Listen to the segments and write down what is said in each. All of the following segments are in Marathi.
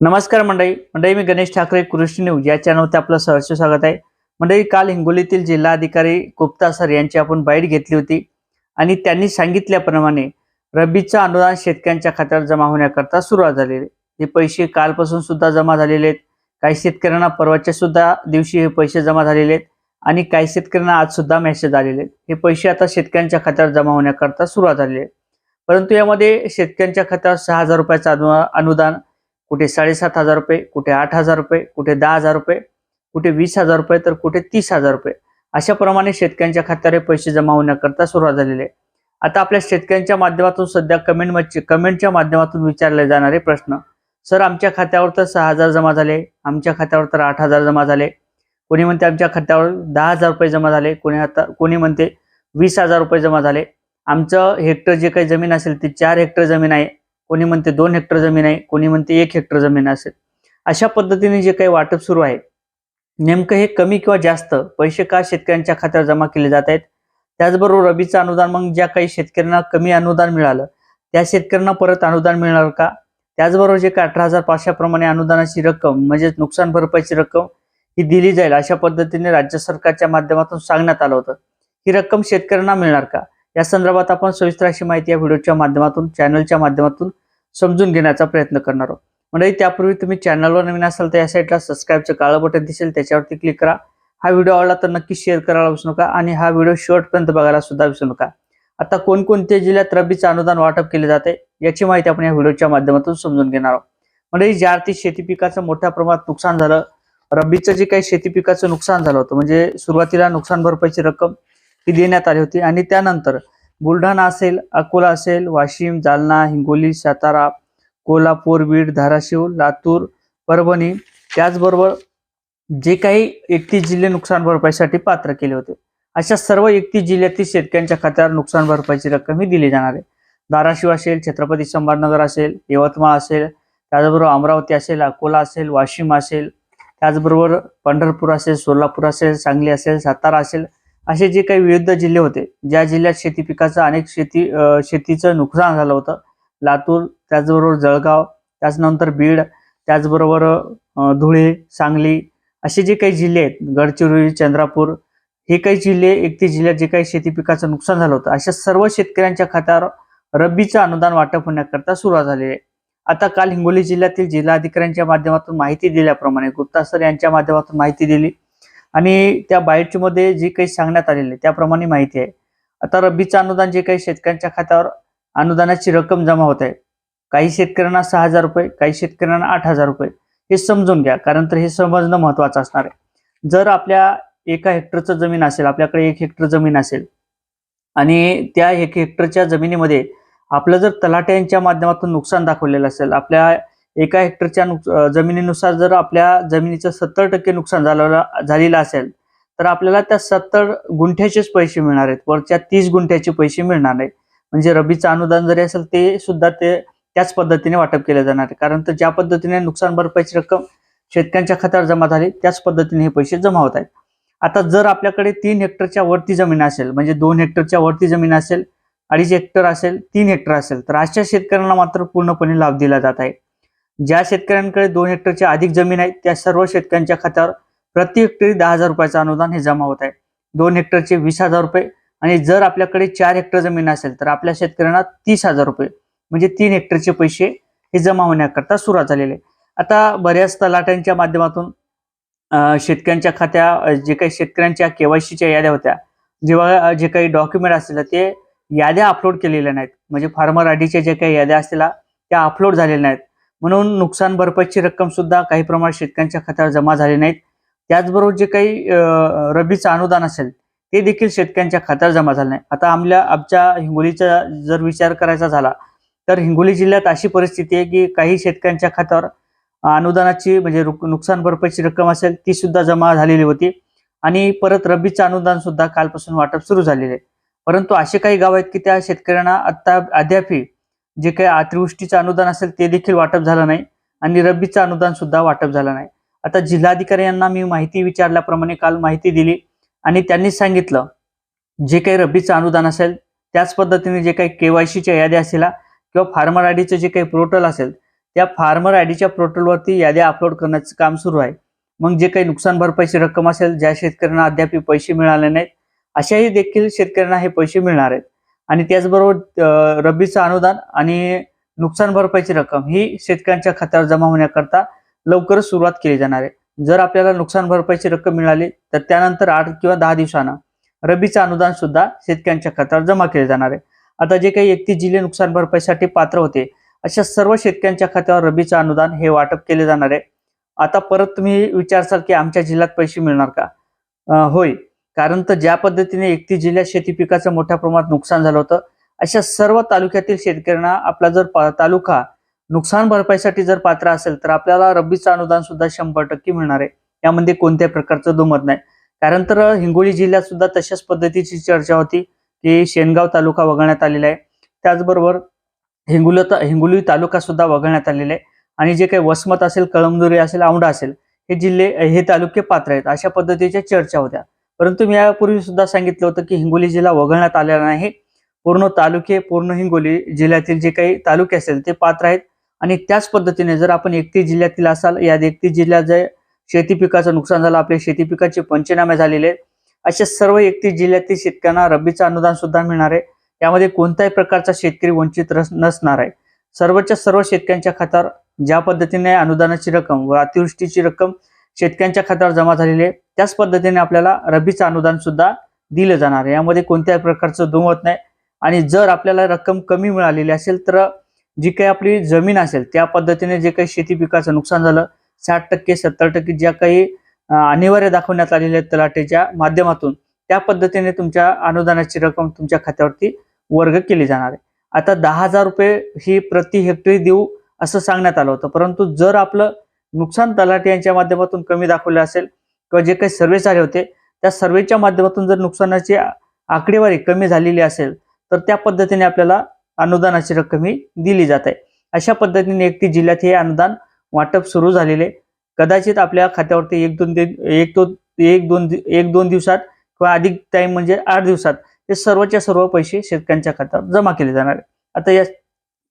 नमस्कार मंडळी. मंडळी मी गणेश ठाकरे कृषी न्यूज या चॅनलवरती आपलं सहर्ष स्वागत आहे. मंडळी काल हिंगोलीतील जिल्हाधिकारी गुप्ता सर यांची आपण बाईट घेतली होती आणि त्यांनी सांगितल्याप्रमाणे रब्बीचं अनुदान शेतकऱ्यांच्या खात्यावर जमा होण्याकरता सुरुवात झालेली आहे. हे पैसे कालपासून सुद्धा जमा झालेले आहेत. काही शेतकऱ्यांना परवाच्या सुद्धा दिवशी हे पैसे जमा झालेले आहेत आणि काही शेतकऱ्यांना आज सुद्धा मेसेज आलेले आहेत. हे पैसे आता शेतकऱ्यांच्या खात्यावर जमा होण्याकरता सुरुवात झालेली आहे परंतु यामध्ये शेतकऱ्यांच्या खात्यावर सहा हजार रुपयाचं अनु- अनुदान कुठे साडेसात हजार रुपये कुठे आठ हजार रुपये कुठे दहा हजार रुपये कुठे वीस हजार रुपये तर कुठे तीस हजार रुपये. अशा प्रमाणे शेतकऱ्यांच्या खात्यावर पैसे जमा होण्याकरता सुरुवात झालेली आहे. आता आपल्या शेतकऱ्यांच्या माध्यमातून सध्या कमेंट कमेंटच्या माध्यमातून विचारले जाणारे प्रश्न. सर आमच्या खात्यावर तर सहा हजार जमा झाले आमच्या खात्यावर तर आठ हजार जमा झाले. कोणी म्हणते आमच्या खात्यावर दहा हजार रुपये जमा झाले कोणी आता कोणी म्हणते वीस हजार रुपये जमा झाले. आमचं हेक्टर जे काही जमीन असेल ती चार हेक्टर जमीन आहे. कोणी म्हणते दोन हेक्टर जमीन आहे कोणी म्हणते एक हेक्टर जमीन असेल. अशा पद्धतीने जे काही वाटप सुरू आहे नेमकं हे कमी किंवा जास्त पैसे का शेतकऱ्यांच्या खात्यावर जमा केले जात आहेत? त्याचबरोबर रबीचं अनुदान मग ज्या काही शेतकऱ्यांना कमी अनुदान मिळालं त्या शेतकऱ्यांना परत अनुदान मिळणार का? त्याचबरोबर जे काही अठरा हजार पाचशेप्रमाणे अनुदानाची रक्कम म्हणजेच नुकसान भरपाईची रक्कम ही दिली जाईल अशा पद्धतीने राज्य सरकारच्या माध्यमातून सांगण्यात आलं होतं. ही रक्कम शेतकऱ्यांना मिळणार का? या संदर्भात आपण सविस्तर अशी माहिती या व्हिडिओच्या माध्यमातून चॅनलच्या माध्यमातून समजून घेण्याचा प्रयत्न करणार आहोत. म्हणजे त्यापूर्वी तुम्ही चॅनलवर नवीन असाल तर या साईडला सबस्क्राईबचं काळं बटन दिसेल त्याच्यावरती क्लिक करा. हा व्हिडिओ आवडला तर नक्की शेअर करायला विसरू नका आणि हा व्हिडिओ शेवटपर्यंत बघायला सुद्धा विसरू नका. आता कोणकोणत्या जिल्ह्यात रब्बीचं अनुदान वाटप केले जाते याची माहिती आपण या व्हिडिओच्या माध्यमातून समजून घेणार आहोत. म्हणजे ज्या अर्थी शेती पिकाचं मोठ्या प्रमाणात नुकसान झालं रब्बीचं जे काही शेती पिकाचं नुकसान झालं होतं म्हणजे सुरुवातीला नुकसान भरपाईची रक्कम ही देण्यात आली होती. आणि त्यानंतर बुलढाणा असेल अकोला असेल वाशिम जालना हिंगोली सातारा कोल्हापूर बीड धाराशिव लातूर परभणी त्याचबरोबर जे काही एकतीस जिल्हे नुकसान भरपाईसाठी पात्र केले होते. अशा सर्व एकतीस जिल्ह्यातील शेतकऱ्यांच्या खात्यावर नुकसान भरपाईची रक्कम ही दिली जाणार आहे. धाराशिव असेल छत्रपती संभाजीनगर असेल यवतमाळ असेल त्याचबरोबर अमरावती असेल अकोला असेल वाशिम असेल त्याचबरोबर पंढरपूर असेल सोलापूर असेल सांगली असेल सातारा असेल असे जे काही विविध जिल्हे होते ज्या जिल्ह्यात शेती पिकाचं अनेक शेती शेतीचं नुकसान झालं होतं. लातूर त्याचबरोबर जळगाव त्याचनंतर बीड त्याचबरोबर धुळे सांगली असे जे काही जिल्हे आहेत गडचिरोली चंद्रपूर हे काही जिल्हे एकतीस जिल्ह्यात जे काही शेती पिकाचं नुकसान झालं होतं अशा सर्व शेतकऱ्यांच्या खात्यावर रब्बीचं अनुदान वाटप होण्याकरता सुरुवात झालेली आहे. आता काल हिंगोली जिल्ह्यातील जिल्हाधिकाऱ्यांच्या माध्यमातून माहिती दिल्याप्रमाणे गुप्ता सर यांच्या माध्यमातून माहिती दिली. आणि त्या बाईटच्या जी जे काही सांगण्यात आलेले त्याप्रमाणे माहिती आहे. आता रब्बीचं अनुदान जे काही शेतकऱ्यांच्या खात्यावर अनुदानाची रक्कम जमा होत आहे काही शेतकऱ्यांना सहा हजार रुपये काही शेतकऱ्यांना आठ हजार रुपये हे समजून घ्या कारण तर हे समजणं महत्वाचं असणार आहे. जर आपल्या एका हेक्टरचं जमीन असेल आपल्याकडे एक हेक्टर जमीन असेल आणि त्या एक हेक्टरच्या जमिनीमध्ये आपलं जर तलाट्यांच्या माध्यमातून नुकसान दाखवलेलं असेल आपल्या एका हेक्टरच्या नुक जमिनीनुसार जर आपल्या जमिनीचं सत्तर टक्के नुकसान झालेलं झालेलं असेल तर आपल्याला त्या सत्तर गुंठ्याचेच पैसे मिळणार आहेत. वरच्या तीस गुंठ्याचे पैसे मिळणार आहेत. म्हणजे रबीचं अनुदान जरी असेल ते सुद्धा ते त्याच पद्धतीने वाटप केले जाणार आहे. कारण तर ज्या पद्धतीने नुकसान भरपाईची रक्कम शेतकऱ्यांच्या खात्यावर जमा झाली त्याच पद्धतीने हे पैसे जमा होत आहेत. आता जर आपल्याकडे तीन हेक्टरच्या वरती जमीन असेल म्हणजे दोन हेक्टरच्या वरती जमीन असेल अडीच हेक्टर असेल तीन हेक्टर असेल तर अशा शेतकऱ्यांना मात्र पूर्णपणे लाभ दिला जात आहे. ज्या शेतकऱ्यांकडे दोन हेक्टरच्या अधिक जमीन आहे त्या सर्व शेतकऱ्यांच्या खात्यावर प्रति हेक्टरी दहा हजार रुपयाचं अनुदान हे जमा होत आहे. दोन हेक्टरचे वीस हजार रुपये आणि जर आपल्याकडे चार हेक्टर जमीन असेल तर आपल्या शेतकऱ्यांना तीस हजार रुपये म्हणजे तीन हेक्टरचे पैसे हे जमा होण्याकरता सुरुवात झालेले आहे. आता बऱ्याच तलाट्यांच्या माध्यमातून शेतकऱ्यांच्या खात्या जे काही शेतकऱ्यांच्या केवायसीच्या याद्या होत्या जेव्हा जे काही डॉक्युमेंट असेल ते याद्या अपलोड केलेल्या नाहीत. म्हणजे फार्मर आयडीच्या ज्या काही याद्या असतील त्या अपलोड झालेल्या नाहीत. म्हणून नुकसान भरपाईची रक्कम सुद्धा काही प्रमाणात शेतकऱ्यांच्या खात्यावर जमा झाली नाहीत. त्याचबरोबर जे काही रबीचं अनुदान असेल ते देखील शेतकऱ्यांच्या खात्यावर जमा झालं नाही. आता आमल्या आमच्या हिंगोलीचा जर विचार करायचा झाला तर हिंगोली जिल्ह्यात अशी परिस्थिती आहे की काही शेतकऱ्यांच्या खात्यावर अनुदानाची म्हणजे नुकसान भरपाईची रक्कम असेल ती सुद्धा जमा झालेली होती. आणि परत रब्बीचं अनुदान सुद्धा कालपासून वाटप सुरू झालेले आहे. परंतु असे काही गाव आहेत की त्या शेतकऱ्यांना आता अद्यापही जे काही अतिवृष्टीचं अनुदान असेल ते देखील वाटप झालं नाही आणि रब्बीचं अनुदान सुद्धा वाटप झालं नाही. आता जिल्हाधिकारी यांना मी माहिती विचारल्याप्रमाणे काल माहिती दिली आणि त्यांनी सांगितलं जे काही रब्बीचं अनुदान असेल त्याच पद्धतीने जे काही केवायसीच्या याद्या असेल किंवा फार्मर आयडीचं जे काही पोर्टल असेल त्या फार्मर आयडीच्या पोर्टलवरती याद्या अपलोड करण्याचं काम सुरू आहे. मग जे काही नुकसान भरपाईची रक्कम असेल ज्या शेतकऱ्यांना अद्याप पैसे मिळाले नाहीत अशाही देखील शेतकऱ्यांना हे पैसे मिळणार आहेत. आणि त्याचबरोबर रब्बीचं अनुदान आणि नुकसान भरपाईची रक्कम ही शेतकऱ्यांच्या खात्यावर जमा होण्याकरता लवकरच सुरुवात केली जाणार आहे. जर आपल्याला नुकसान भरपाईची रक्कम मिळाली तर त्यानंतर आठ किंवा दहा दिवसानं रब्बीचं अनुदान सुद्धा शेतकऱ्यांच्या खात्यावर जमा केले जाणार आहे. आता जे काही एकतीस जिल्हे नुकसान भरपाईसाठी पात्र होते अशा सर्व शेतकऱ्यांच्या खात्यावर रब्बीचं अनुदान हे वाटप केले जाणार आहे. आता परत तुम्ही विचारसाल की आमच्या जिल्ह्यात पैसे मिळणार का? होय. कारण तर ज्या पद्धतीने एकतीस जिल्ह्यात शेती पिकाचं मोठ्या प्रमाणात नुकसान झालं होतं अशा सर्व तालुक्यातील शेतकऱ्यांना आपला जर पा- तालुका नुकसान भरपाईसाठी जर पात्र असेल तर आपल्याला रब्बीचं अनुदान सुद्धा शंभर टक्के मिळणार आहे. यामध्ये कोणत्याही प्रकारचं दुमत नाही. कारण तर हिंगोली जिल्ह्यात सुद्धा तशाच पद्धतीची चर्चा होती की शेनगाव तालुका वगळण्यात आलेला आहे. त्याचबरोबर हिंगोली हिंगोली तालुका सुद्धा वगळण्यात आलेला आहे. आणि जे काही वसमत असेल कळमदुरी असेल औंढा असेल हे जिल्हे हे तालुके पात्र आहेत. अशा पद्धतीच्या चर्चा होत्या. परंतु मी यापूर्वी सुद्धा सांगितलं होतं की हिंगोली जिल्हा वगळण्यात आलेला नाही. पूर्ण तालुके पूर्ण हिंगोली जिल्ह्यातील जे काही तालुके असेल ते पात्र आहेत. आणि त्याच पद्धतीने जर आपण एकतीस जिल्ह्यातील असाल या एकतीस जिल्ह्यात जे शेती पिकाचं नुकसान झालं आपल्या शेती पिकाचे पंचनामे झालेले आहेत अशा सर्व एकतीस जिल्ह्यातील शेतकऱ्यांना रब्बीचं अनुदान सुद्धा मिळणार आहे. यामध्ये कोणत्याही प्रकारचा शेतकरी वंचित रस- नसणार आहे. सर्वच्या सर्व शेतकऱ्यांच्या खात्यावर ज्या पद्धतीने अनुदानाची रक्कम व अतिवृष्टीची रक्कम शेतकऱ्यांच्या खात्यावर जमा झालेले आहे त्याच पद्धतीने आपल्याला रबीचं अनुदान सुद्धा दिलं जाणार आहे. यामध्ये कोणत्याही प्रकारचं दुमत नाही. आणि जर आपल्याला रक्कम कमी मिळालेली असेल तर जी काही आपली जमीन असेल त्या पद्धतीने जे काही शेती पिकाचं नुकसान झालं साठ टक्के सत्तर टक्के ज्या काही अनिवार्य दाखवण्यात आलेल्या आहेत तलाटेच्या माध्यमातून त्या पद्धतीने तुमच्या अनुदानाची रक्कम तुमच्या खात्यावरती वर्ग केली जाणार आहे. आता दहा हजार रुपये ही प्रति हेक्टरी देऊ असं सांगण्यात आलं होतं. परंतु जर आपलं नुकसान तलाठी यांच्या माध्यमातून कमी दाखवले असेल किंवा जे काही सर्वे झाले होते त्या सर्वेच्या माध्यमातून जर नुकसानाची आकडेवारी कमी झालेली असेल तर त्या पद्धतीने आपल्याला अनुदानाची रक्कम ही दिली जात आहे. अशा पद्धतीने एकटी जिल्ह्यात हे अनुदान वाटप सुरू झालेले. कदाचित आपल्या खात्यावरती एक दोन दिन एक दोन एक दोन एक दोन दिवसात किंवा अधिक टाइम म्हणजे आठ दिवसात हे सर्वच्या सर्व पैसे शेतकऱ्यांच्या खात्यावर जमा केले जाणार आहे. आता या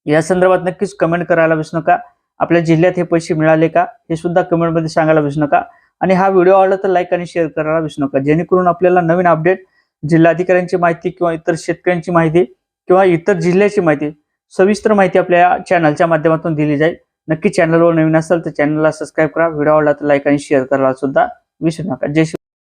या संदर्भात नक्कीच कमेंट करायला विसरू नका. आपल्या जिल्ह्यात हे पैसे मिळाले का हे सुद्धा कमेंटमध्ये सांगायला विसरू नका. आणि हा व्हिडिओ आवडला तर लाईक आणि शेअर करायला विसरू नका. जेणेकरून आपल्याला नवीन अपडेट जिल्हाधिकाऱ्यांची माहिती किंवा इतर शेतकऱ्यांची माहिती किंवा इतर जिल्ह्याची माहिती सविस्तर माहिती आपल्या चॅनलच्या माध्यमातून दिली जाईल. नक्की चॅनलवर नवीन असेल तर चॅनलला सबस्क्राईब करा. व्हिडिओ आवडला तर लाईक आणि शेअर करायला सुद्धा विसरू नका. जय